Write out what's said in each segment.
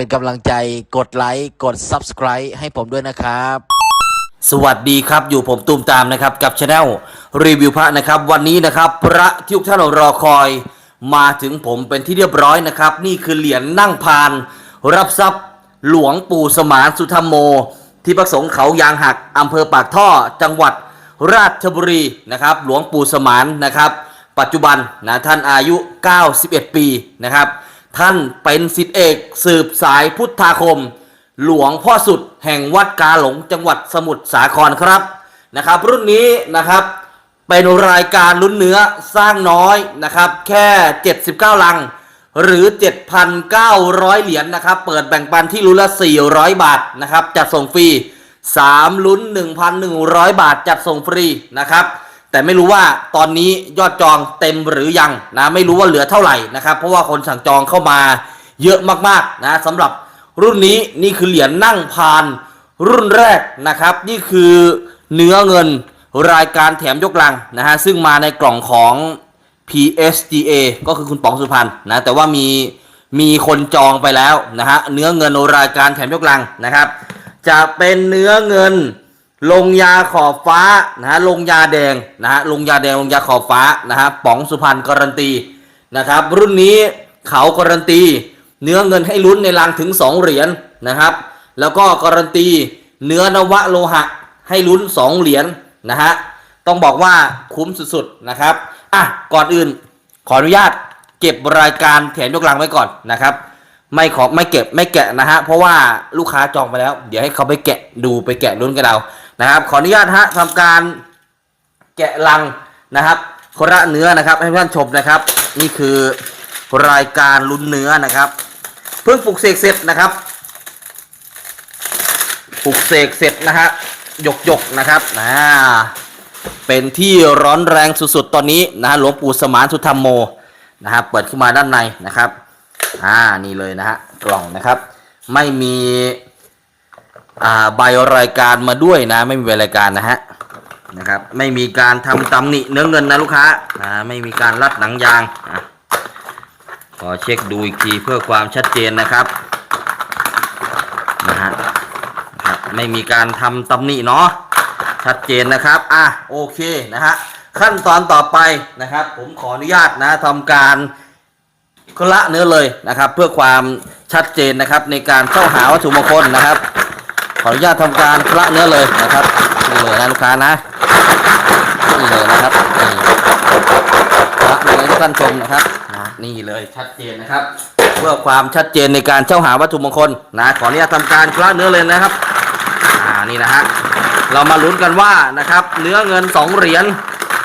เป็นกำลังใจกดไลค์กด Subscribe ให้ผมด้วยนะครับ สวัสดีครับอยู่ผมตูมตามนะครับกับช anel รีวิวพระนะครับ วันนี้นะครับพระที่ทุกท่านรอคอย มาถึงผมเป็นที่เรียบร้อยนะครับ นี่คือเหรียญนั่งพาน รับทรัพย์หลวงปู่สมานสุธรรมโม ที่ประสงค์เขายางหักอำเภอปากท่อจังหวัดราชบุรีนะครับ หลวงปู่สมานนะครับ ปัจจุบันนะท่านอายุ 91 ปีนะครับ ท่านเป็นสิทธิเอกสืบสายพุทธาคม หลวงพ่อสุดแห่งวัดกาหลงจังหวัดสมุทรสาครครับนะครับ รุ่นนี้นะครับเป็นรายการลุ้นเนื้อสร้างน้อยนะครับ แค่ 79 ลัง หรือ 7,900 เหรียญนะครับ เปิดแบ่งปันที่ลุ้นละ 400 บาทนะครับ จัดส่งฟรี 3 ลุ้น 1,100 บาท จัดส่งฟรีนะครับ แต่ไม่รู้ว่าตอนนี้ยอดจองเต็มหรือยังนะไม่รู้ว่าเหลือเท่าไหร่นะครับ เพราะว่าคนสั่งจองเข้ามาเยอะมากๆนะสำหรับรุ่นนี้นี่คือเหรียญนั่งพานรุ่นแรกนะครับ นี่คือเนื้อเงินรายการแถมยกลังนะฮะซึ่งมาในกล่องของ PSGA ก็คือคุณป๋องสุพรรณนะแต่ว่ามีมีคนจองไปแล้วนะฮะเนื้อเงินรายการแถมยกลังนะครับ จะเป็นเนื้อเงิน ลงยาขอบฟ้านะฮะลงยาแดงนะฮะลงยาแดงลงยาขอบฟ้านะฮะป๋องสุพรรณการันตีนะครับ รุ่นนี้เขาการันตี เนื้อเงินให้ลุ้นในรังถึง 2 เหรียญนะครับ แล้วก็การันตี เนื้อนวะโลหะให้ลุ้น 2 เหรียญนะฮะต้องบอกว่าคุ้มสุดๆนะครับอะก่อนอื่นขออนุญาตเก็บรายการแถมยกลังไว้ก่อนนะครับ ไม่ขอไม่เก็บไม่แกะนะฮะเพราะว่าลูกค้าจองไปแล้ว เดี๋ยวให้เขาไปแกะดูไปแกะลุ้นกันเรา นะครับขออนุญาตฮะทำการแกะลังนะครับคนละเนื้อนะครับให้ท่านชมนะครับ นี่คือรายการลุ้นเนื้อนะครับ เพิ่งปลุกเสกเสร็จนะครับปลุกเสกเสร็จนะฮะหยกหยกนะครับอ่าเป็นที่ร้อนแรงสุดๆตอนนี้นะหลวงปู่สมานสุธรรมโมนะครับเปิดขึ้นมาด้านในนะครับอ่านี่เลยนะฮะกล่องนะครับ ไม่มี อ่าใบรายการมาด้วยนะ ไม่มีใบรายการนะฮะนะครับไม่มีการทำตำหนิเนื้อเงินนะลูกค้าอ่าไม่มีการรัดหนังยางอะขอเช็คดูอีกทีเพื่อความชัดเจนนะครับนะฮะนะครับไม่มีการทำตำหนิเนาะชัดเจนนะครับอะโอเคนะฮะขั้นตอนต่อไปนะครับ ผมขออนุญาตนะทำการละเนื้อเลยนะครับ เพื่อความชัดเจนนะครับในการเข้าหาวัตถุมงคลนะครับ ขออนุญาตทำการคละเนื้อเลยนะครับนี่เลยนะลูกค้านะนี่เลยนะครับนี่ละเนื้อทุกท่านชมนะครับนี่เลยชัดเจนนะครับ เพื่อความชัดเจนในการเข้าหาวัตถุมงคลนะขออนุญาตทำการคละเนื้อเลยนะครับอ่านี่นะฮะเรามาลุ้นกันว่านะครับ เนื้อเงินสองเหรียญ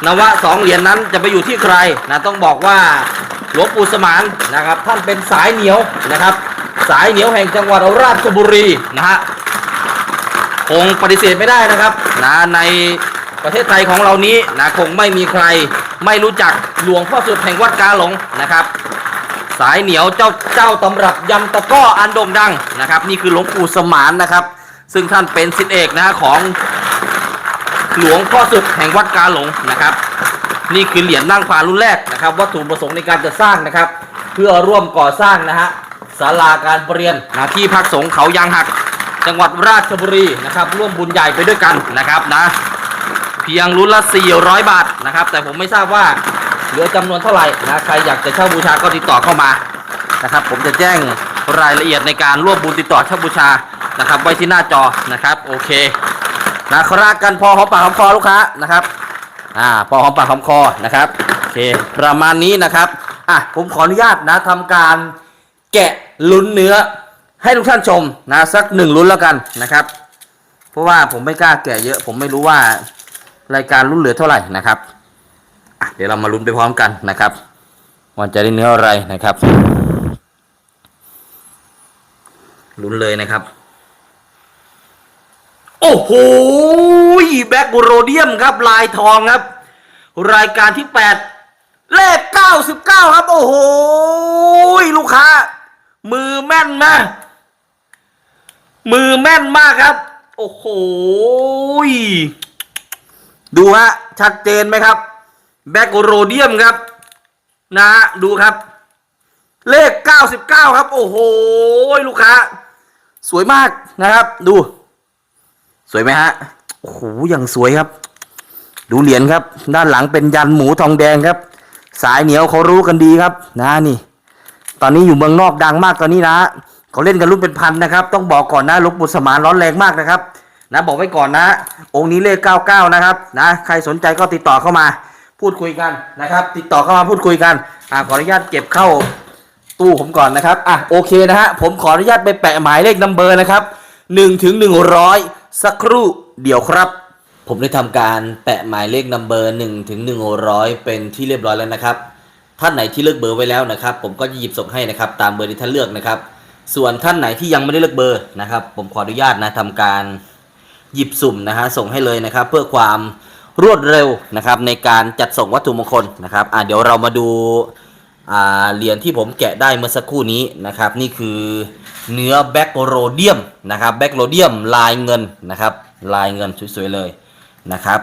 นวะสองเหรียญนั้นจะไปอยู่ที่ใครนะต้องบอกว่าหลวงปู่สมานนะครับ ท่านเป็นสายเหนียวนะครับ สายเหนียวแห่งจังหวัดราชบุรีนะฮะ คงปฏิเสธไม่ได้นะครับนะในประเทศไทยของเรานี้นะคงไม่มีใครไม่รู้จักหลวงพ่อสุดแห่งวัดกาหลงนะครับ สายเหนียวเจ้าเจ้าตำรับยำตะก้ออันโด่งดังนะครับ นี่คือหลวงปู่สมานนะครับ ซึ่งท่านเป็นศิษย์เอกนะฮะของหลวงพ่อสุดแห่งวัดกาหลงนะครับ นี่คือเหรียญนั่งพารุ่นแรกนะครับ วัตถุประสงค์ในการจะสร้างนะครับ เพื่อร่วมก่อสร้างนะฮะศาลาการประเรียนนะที่พักสงฆ์เขายางหัก จังหวัดราชบุรีนะครับร่วมบุญใหญ่ไปด้วยกันนะครับนะ เพียงรุ่นละ 400 บาทนะครับ แต่ผมไม่ทราบว่าเหลือจำนวนเท่าไหร่นะใครอยากจะเช่าบูชาก็ติดต่อเข้ามานะครับ ผมจะแจ้งรายละเอียดในการร่วมบุญติดต่อเช่าบูชานะครับ ไว้ที่หน้าจอนะครับโอเคนะครากันพอหอมปากหอมคอลูกค้านะครับอ่าพอหอมปากหอมคอนะครับโอเคประมาณนี้นะครับอะผมขออนุญาตนะทำการแกะลุ้นเนื้อ ให้ทุกท่านชมนะสักหนึ่งลุ้นแล้วกันนะครับ เพราะว่าผมไม่กล้าแกะเยอะ ผมไม่รู้ว่ารายการลุ้นเหลือเท่าไหร่นะครับเดี๋ยวเรามาลุ้นไปพร้อมกันนะครับว่าจะได้เนื้ออะไรนะครับลุ้นเลยนะครับ โอ้โหแบ็กโรเดียมครับ ลายทองครับ รายการที่8เลข99ครับ โอ้โหลูกค้า มือแม่นมาก มือแม่นมากครับ โอ้โห ดูฮะ ชัดเจนไหมครับ แบ็กโรเดียมครับ นะฮะ ดูครับ เลข 99 ครับ โอ้โห ลูกค้า สวยมากนะครับ ดู สวยไหมฮะ โอ้โห อย่างสวยครับ ดูเหรียญครับ ด้านหลังเป็นยันหมูทองแดงครับ สายเหนียวเขารู้กันดีครับ นะนี่ ตอนนี้อยู่เมืองนอกดังมากตอนนี้นะ เขาเล่นกันรุ่นเป็นพันนะครับ ต้องบอกก่อนนะลวงปู่สมานร้อนแรงมากนะครับ นะบอกไว้ก่อนนะ องค์นี้เลข 99 นะครับนะใครสนใจก็ติดต่อเข้ามาพูดคุยกันนะครับ ติดต่อเข้ามาพูดคุยกันอ่าขออนุญาตเก็บเข้าตู้ผมก่อนนะครับอะโอเคนะฮะผมขออนุญาตไปแปะหมายเลขนัมเบอร์นะครับ1ถึง100 สักครู่เดี๋ยวครับ ผมได้ทำการแปะหมายเลขนัมเบอร์1ถึง100 เป็นที่เรียบร้อยแล้วนะครับท่านไหนที่เลือกเบอร์ไว้แล้วนะครับ ผมก็จะหยิบส่งให้นะครับ ตามเบอร์ที่ท่านเลือกนะครับ ส่วนท่านไหนที่ยังไม่ได้เลือกเบอร์นะครับ ผมขออนุญาตนะทำการหยิบสุ่มนะฮะส่งให้เลยนะครับ เพื่อความรวดเร็วนะครับ ในการจัดส่งวัตถุมงคลนะครับอะเดี๋ยวเรามาดูอ่าเหรียญที่ผมแกะได้เมื่อสักครู่นี้นะครับ นี่คือเนื้อแบ็กโรเดียมนะครับแบ็กโรเดียมลายเงินนะครับ ลายเงินสวยๆเลยนะครับ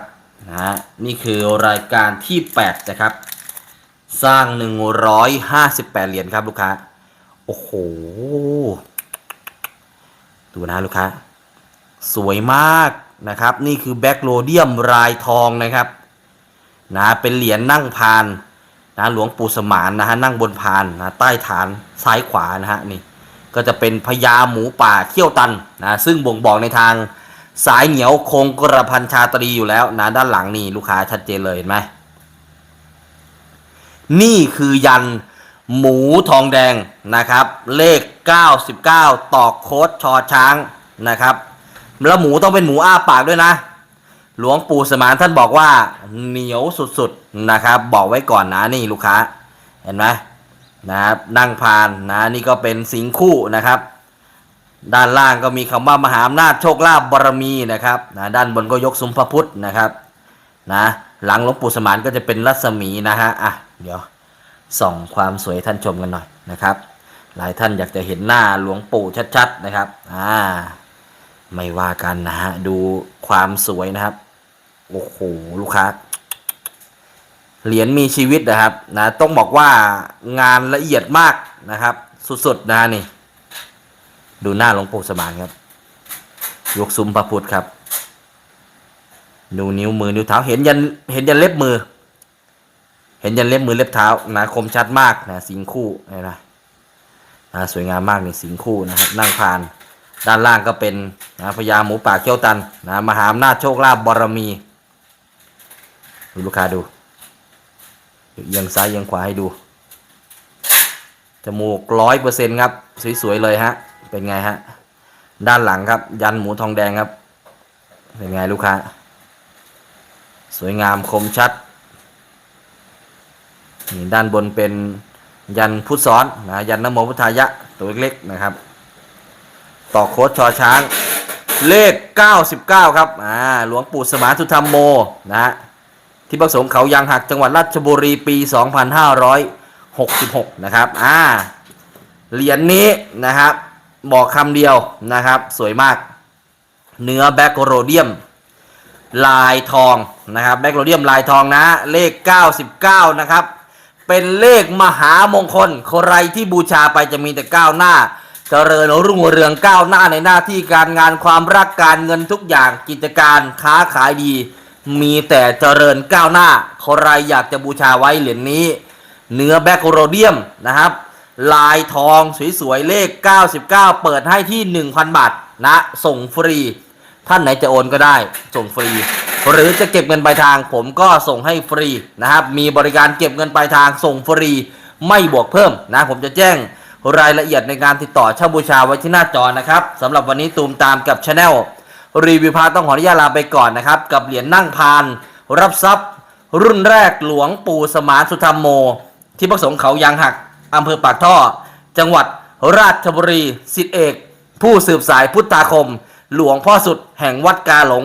นะฮะนี่คือรายการที่ 8 นะครับ สร้าง 158 เหรียญครับลูกค้า โอ้โห ดูนะลูกค้า สวยมากนะครับ นี่คือแบ็กโรเดียมลายทองนะครับ นะเป็นเหรียญนั่งพานนะหลวงปู่สมานนะฮะนั่งบนพานนะใต้ฐานซ้ายขวานะฮะนี่ก็จะเป็นพญาหมูป่าเขี้ยวตันนะซึ่งบ่งบอกในทางสายเหนียวคงกระพันชาตรีอยู่แล้วนะด้านหลังนี่ลูกค้าชัดเจนเลยเห็นไหมนี่คือยัน หมูทองแดงนะครับ เลข 99 ต่อโค้ดชอช้างนะครับ แล้วหมูต้องเป็นหมูอ้าปากด้วยนะ หลวงปู่สมานท่านบอกว่าเหนียวสุดๆนะครับ บอกไว้ก่อนนะนี่ลูกค้า เห็นไหมนะครับนั่งพานนะนี่ก็เป็นสิงคู่นะครับ ด้านล่างก็มีคำว่ามหาอำนาจโชคลาภบารมีนะครับนะด้านบนก็ยกสุมพระพุทธนะครับนะหลังหลวงปู่สมานก็จะเป็นรัศมีนะฮะอะเดี๋ยว ส่องความสวยท่านชมกันหน่อยนะครับ หลายท่านอยากจะเห็นหน้าหลวงปู่ชัดๆนะครับอ่าไม่ว่ากันนะฮะดูความสวยนะครับโอ้โหลูกค้าเหรียญมีชีวิตนะครับนะต้องบอกว่างานละเอียดมากนะครับ สุดๆนะนี่ ดูหน้าหลวงปู่สมานครับยกซุ้มพระพุทธครับ ดูนิ้วมือนิ้วเท้าเห็นยันเห็นยันเล็บมือ เห็นยันเล็บมือเล็บเท้านะคมชัดมากนะสิงคู่นะนะนะสวยงามมากนี่สิงคู่นะครับนั่งพาน ด้านล่างก็เป็นนะพญาหมูป่าเขี้ยวตันนะมหาอำนาจโชคลาภบารมีดูลูกค้าดูเอียงซ้ายเอียงขวาให้ดูจมูกร้อยเปอร์เซ็นครับสวยๆเลยฮะเป็นไงฮะด้านหลังครับ ยันหมูทองแดงครับ เป็นไงลูกค้า สวยงามคมชัด นี่ด้านบนเป็นยันพุทธซ้อนนะยันนโมพุทธายะตัวเล็กๆนะครับ ต่อโค้ดชอช้าง เลข 99 ครับอ่าหลวงปู่สมานสุธรรมโมนะฮะที่ประสงค์เขายางหักจังหวัดราชบุรีปี 2566 นะครับอ่าเหรียญนนี้นะครับบอกคำเดียวนะครับ สวยมาก เนื้อแบคโรเดียม ลายทองนะครับแบคโรเดียมลายทองนะ เลข 99 นะครับ เป็นเลขมหามงคล ใครที่บูชาไปจะมีแต่ก้าวหน้าเจริญรุ่งเรืองก้าวหน้าในหน้าที่การงานความรักการเงินทุกอย่างกิจการค้าขายดี มีแต่เจริญก้าวหน้า ใครอยากจะบูชาไว้เหรียญนี้ เนื้อแบคโรเดียมนะครับ ลายทองสวยๆเลข 99 เปิดให้ที่ 1,000 บาทนะ ส่งฟรี ท่านไหนจะโอนก็ได้ส่งฟรี หรือจะเก็บเงินปลายทาง ผมก็ส่งให้ฟรีนะครับมีบริการเก็บเงินปลายทางส่งฟรีไม่บวกเพิ่มนะผมจะแจ้งรายละเอียดในการติดต่อเช่าบูชาไว้ที่หน้าจอนะครับสำหรับวันนี้ตูมตามกับช anel รีวิวพาต้องขออนุญาตลาไปก่อนนะครับ กับเหรียญนั่งพาน รับทรัพย์ รุ่นแรกหลวงปู่สมานสุธรรมโม ที่ประสงค์เขายางหักอำเภอปากท่อ จังหวัดราชบุรีสิทธิเอก ผู้สืบสายพุทธาคม หลวงพ่อสุดแห่งวัดกาหลง